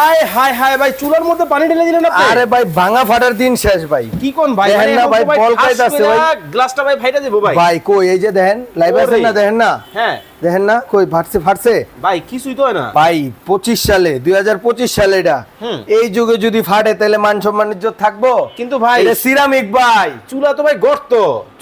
আয় হায় হায় ভাই চুলার মধ্যে পানি ঢেলে দিলেন আপনি? আরে ভাই ভাঙা ফাটার দিন শেষ ভাই। কি কোন ভাই? দেখেন মানে না এখন ভাই, তো ভাই বল ঠাস খাইতাছে কইরা ভাই। গ্লাসটা ভাই ফাইটা দেবো ভাই। ভাই কই এই যে দেখেন লাইভ আছেন না দেখেন না? হ্যাঁ। দেখেন না কই ফাটছে ফাটছে? ভাই কিছুই তো না। ভাই পঁচিশ সালে দুই সালে এটা। এই যুগে যদি ফাটে তাহলে মান সম্মান ইজ্জত থাকব? কিন্তু ভাই এটা সিরামিক ভাই। চুলা তো ভাই গর্ত।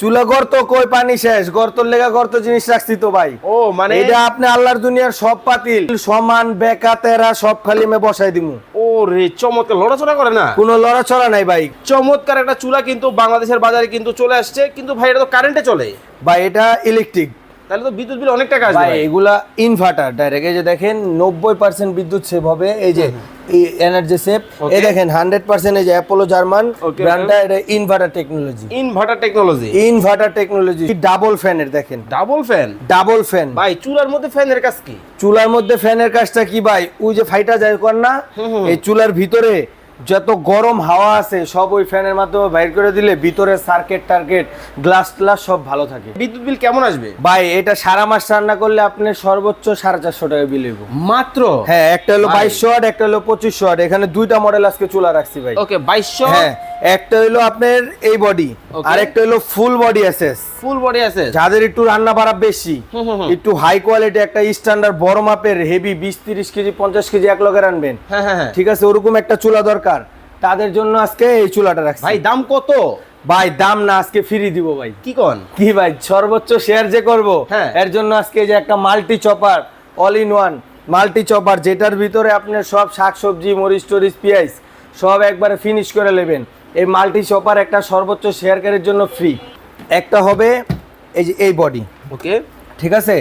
চুলা গর্ত কই পানি শেষ? গর্তর লেগা গর্ত জিনিস রাখছি তো ভাই। ও মানে এটা আপনি আল্লাহর দুনিয়ার সব পাতিল সমান বেকা তেরা সব খালি মে বসাই দিমু। ও রে চমৎকার। লড়াচড়া করে না? কোনো লড়াচড়া নাই ভাই। চমৎকার একটা চুলা কিন্তু বাংলাদেশের বাজারে কিন্তু চলে আসছে কিন্তু ভাই এটা তো কারেন্টে চলে। ভাই এটা ইলেকট্রিক তাহলে তো বিদ্যুৎ বিল অনেক টাকা আসবে ভাই। এগুলা ইনভার্টার ডাইরেক্ট এই যে দেখেন নব্বই পার্সেন্ট বিদ্যুৎ সেভ হবে এই যে এনার্জি সেভ এই দেখেন হান্ড্রেড পার্সেন্ট এই যে অ্যাপোলো জার্মান ব্র্যান্ডটা এটা inverter technology inverter technology inverter technology double ফ্যানের দেখেন। ডাবল ফ্যান ডাবল ফ্যান ভাই চুলার মধ্যে ফ্যানের কাজ কি? চুলার মধ্যে ফ্যানের কাজটা কি ভাই? ওই যে ফাইটা যায় কর না এই চুলার ভিতরে যত গরম হাওয়া আছে সব ওই ফ্যানের মাধ্যমে বাইর করে দিলে ভিতরে সার্কিট টার্কেট গ্লাস ট্লাস সব ভালো থাকে। বিদ্যুৎ বিল কেমন আসবে? ভাই এটা সারা মাস রান্না করলে আপনি সর্বোচ্চ সাড়ে চারশো টাকা বিল হইব। মাত্র? হ্যাঁ একটা হলো। বাইশশো ওয়াট একটা হলো পঁচিশশো ওয়াট এখানে দুইটা মডেল আজকে চুলা রাখছি ভাই। ওকে বাইশশো হ্যাঁ। একটা হলো আপনার এই বডি আর একটা হলো full body SS full body আছে যাদের একটু রান্না বাড়া বেশি। একটু হাই কোয়ালিটি একটা স্ট্যান্ডার্ড বড় মাপের হেভি বিশ তিরিশ কেজি পঞ্চাশ কেজি এক লগে রানবেন হ্যাঁ হ্যাঁ হ্যাঁ। ঠিক আছে ওরকম একটা চুলা দরকার। তাদের জন্য আজকে এই চুলাটা রাখছি। ভাই দাম কত? ভাই দাম না আজকে ফ্রি দিব ভাই। কি কন? কি ভাই সর্বোচ্চ শেয়ার যে করব হ্যাঁ। এর জন্য আজকে যে একটা multi chopper all in one multi chopper যেটার ভিতরে আপনার সব শাকসবজি মরিচ টরিচ পেঁয়াজ সব একবারে ফিনিশ করে নেবেন। এই মাল্টি চপার একটা সর্বোচ্চ শেয়ার শেয়ারকারীর জন্য ফ্রি একটা হবে এই যে এই বডি ওকে ঠিক আছে।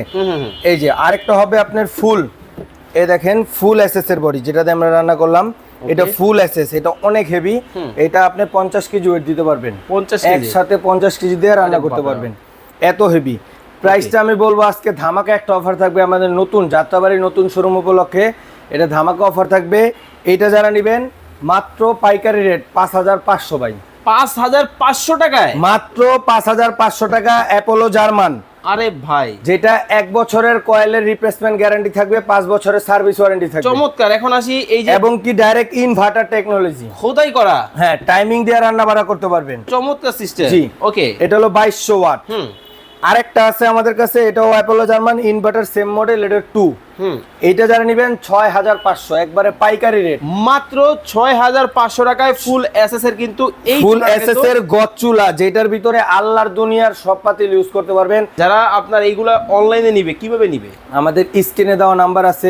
এই যে আরেকটা হবে আপনার ফুল। এই দেখেন ফুল এসএস এর বডি যেটাতে আমরা রান্না করলাম। এটা ফুল এসএস এটা অনেক হেভি এটা আপনি পঞ্চাশ কেজি ওয়েট দিতে পারবেন। 50 কেজি? একসাথে পঞ্চাশ কেজি দিয়ে রান্না করতে পারবেন। এত হেভি প্রাইসটা আমি বলব আজকে ধামাকা একটা অফার থাকবে আমাদের নতুন যাত্রাবাড়ির নতুন শোরুম উপলক্ষে। এটা ধামাকা অফার থাকবে। এটা যারা নেবেন মাত্র পাইকারি রেট পাঁচ হাজার পাঁচশো বাই পাঁচ হাজার পাঁচশো টাকায়? মাত্র পাঁচ হাজার পাঁচশো টাকা অ্যাপোলো জার্মান আরে ভাই। যেটা এক বছরের কয়েলের রিপ্লেসমেন্ট গ্যারান্টি থাকবে পাঁচ বছরের সার্ভিস ওয়ারেন্টি থাকবে। চমৎকার এখন আসি এই যে এবং কি ডাইরেক্ট ইনভার্টার টেকনোলজি খোদাই করা। হ্যাঁ টাইমিং দিয়ে রান্না বাড়া করতে পারবেন। চমৎকার সিস্টেম জি। ওকে এটা হলো বাইশশো ওয়াট। হুম। আরেকটা আছে আমাদের কাছে এটাও Apollo German inverter same model এটা টু এটা এইটা যারা নেবেন ছয় হাজার পাঁচশো একবারে পাইকারি রেট মাত্র ছয় হাজার পাঁচশো টাকায় ফুল এস এর কিন্তু এই ফুল এস এর গজ চুলা যেটার ভিতরে আল্লাহর দুনিয়ার সব পাতিল ইউজ করতে পারবেন। যারা আপনার এইগুলা অনলাইনে নিবে কীভাবে নিবে? আমাদের স্ক্রিনে দেওয়া নাম্বার আছে।